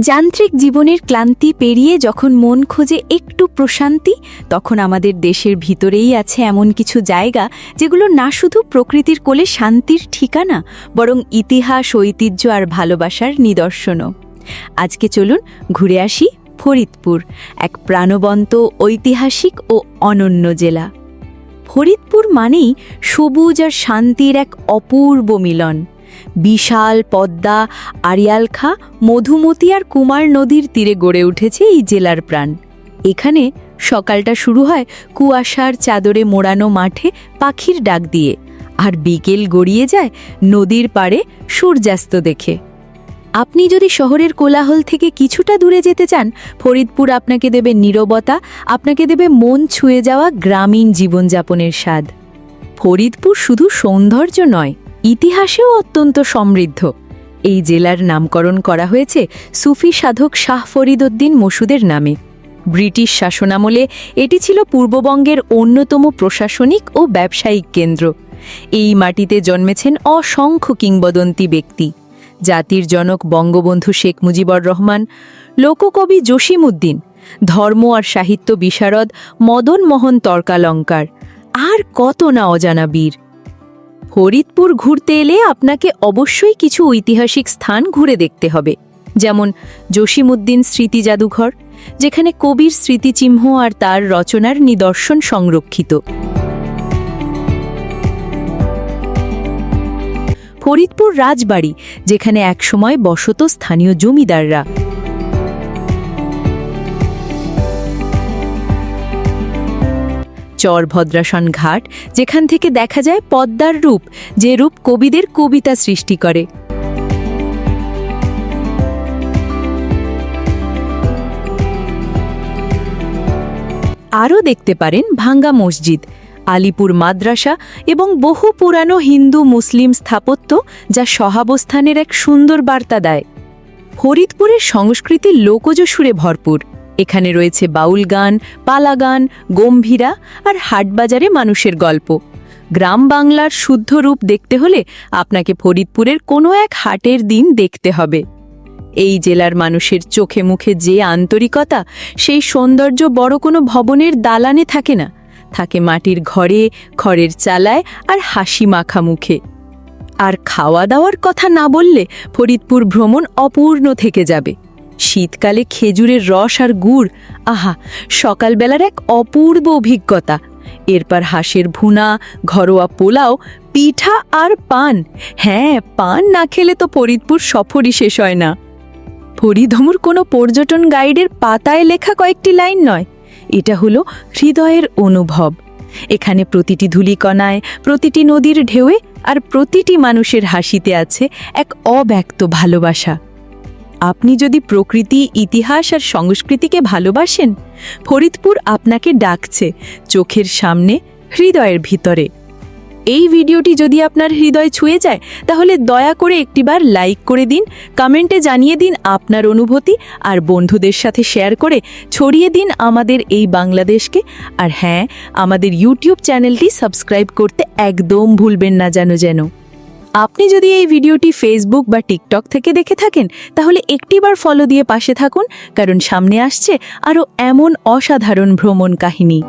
যান্ত্রিক জীবনের ক্লান্তি পেরিয়ে যখন মন খোঁজে একটু প্রশান্তি, তখন আমাদের দেশের ভিতরেই আছে এমন কিছু জায়গা যেগুলো না শুধু প্রকৃতির কোলে শান্তির ঠিকানা, বরং ইতিহাস, ঐতিহ্য আর ভালোবাসার নিদর্শনও। আজকে চলুন ঘুরে আসি ফরিদপুর, এক প্রাণবন্ত, ঐতিহাসিক ও অনন্য জেলা। ফরিদপুর মানেই সবুজ আর শান্তির এক অপূর্ব মিলন। বিশাল পদ্মা আরিয়ালখা মধুমতি আর কুমার নদীর তীরে গড়ে উঠেছে এই জেলার প্রাণ। এখানে সকালটা শুরু হয় কুয়াশার চাদরে মোড়ানো মাঠে পাখির ডাক দিয়ে, আর বিকেল গড়িয়ে যায় নদীর পাড়ে সূর্যাস্ত দেখে। আপনি যদি শহরের কোলাহল থেকে কিছুটা দূরে যেতে চান, ফরিদপুর আপনাকে দেবে নীরবতা, আপনাকে দেবে মন ছুঁয়ে যাওয়া গ্রামীণ জীবনযাপনের স্বাদ। ফরিদপুর শুধু সৌন্দর্য নয় ইতিহাসেও অত্যন্ত সমৃদ্ধ। এই জেলার নামকরণ করা হয়েছে সুফি সাধক শাহ ফরিদউদ্দিন মসুদের নামে। ব্রিটিশ শাসনামলে এটি ছিল পূর্ববঙ্গের অন্যতম প্রশাসনিক ও ব্যবসায়িক কেন্দ্র। এই মাটিতে জন্মেছেন অসংখ্য কিংবদন্তি ব্যক্তি। জাতির জনক বঙ্গবন্ধু শেখ মুজিবর রহমান, লোককবি জসিমউদ্দিন, ধর্ম আর সাহিত্য বিশারদ মদন মোহন তর্কালঙ্কার। আর কত না অজানা বীর। ফরিদপুর ঘুরতে এলে আপনাকে অবশ্যই কিছু ঐতিহাসিক স্থান ঘুরে দেখতে হবে। যেমন জসিমউদ্দিন স্মৃতি জাদুঘর, যেখানে কবির স্মৃতিচিহ্ন আর তার রচনার নিদর্শন সংরক্ষিত। ফরিদপুর রাজবাড়ি, যেখানে একসময় বসত স্থানীয় জমিদাররা চর ভদ্রাসন ঘাট, যেখান থেকে দেখা যায় পদ্মার রূপ, যে রূপ কবিদের কবিতা সৃষ্টি করে। আরও দেখতে পারেন ভাঙ্গা মসজিদ, আলিপুর মাদ্রাসা এবং বহু পুরানো হিন্দু মুসলিম স্থাপত্য যা সহাবস্থানের এক সুন্দর বার্তা দেয়। ফরিদপুরের সংস্কৃতি লোকজ সুরে ভরপুর। এখানে রয়েছে বাউল গান, পালা গান, গম্ভীরা আর হাটবাজারে মানুষের গল্প। গ্রাম বাংলার শুদ্ধ রূপ দেখতে হলে আপনাকে ফরিদপুরের কোনো এক হাটের দিন দেখতে হবে। এই জেলার মানুষের চোখে মুখে যে আন্তরিকতা, সেই সৌন্দর্য বড় কোনো ভবনের দালানে থাকে না। থাকে মাটির ঘরে, খড়ের চালায় আর হাসি মাখা মুখে। আর খাওয়া দাওয়ার কথা না বললে ফরিদপুর ভ্রমণ অপূর্ণ থেকে যাবে। শীতকালে খেজুরের রস আর গুড়, আহা, সকালবেলার এক অপূর্ব অভিজ্ঞতা। এরপর হাঁসের ভুনা, ঘরোয়া পোলাও, পিঠা আর পান। হ্যাঁ পান না খেলে তো ফরিদপুর সফরই শেষ হয় না। ফরিদমুর কোনো পর্যটন গাইডের পাতায় লেখা কয়েকটি লাইন নয়। এটা হলো হৃদয়ের অনুভব। এখানে প্রতিটি ধূলিকণায়, প্রতিটি নদীর ঢেউয়ে আর প্রতিটি মানুষের হাসিতে আছে এক অব্যক্ত ভালোবাসা। আপনি যদি প্রকৃতি, ইতিহাস আর সংস্কৃতিকে ভালোবাসেন, ফরিদপুর আপনাকে ডাকছে চোখের সামনে, হৃদয়ের ভিতরে। এই ভিডিওটি যদি আপনার হৃদয় ছুঁয়ে যায়, তাহলে দয়া করে একটিবার লাইক করে দিন, কমেন্টে জানিয়ে দিন আপনার অনুভূতি আর বন্ধুদের সাথে শেয়ার করে ছড়িয়ে দিন আমাদের এই বাংলাদেশকে। আর হ্যাঁ আমাদের ইউটিউব চ্যানেলটি সাবস্ক্রাইব করতে একদম ভুলবেন না যেন যেন। আপনি যদি এই ভিডিওটি ফেসবুক বা টিকটক থেকে দেখে থাকেন, তাহলে একটিবার ফলো দিয়ে পাশে থাকুন, কারণ সামনে আসছে আরও এমন অসাধারণ ভ্রমণ কাহিনী।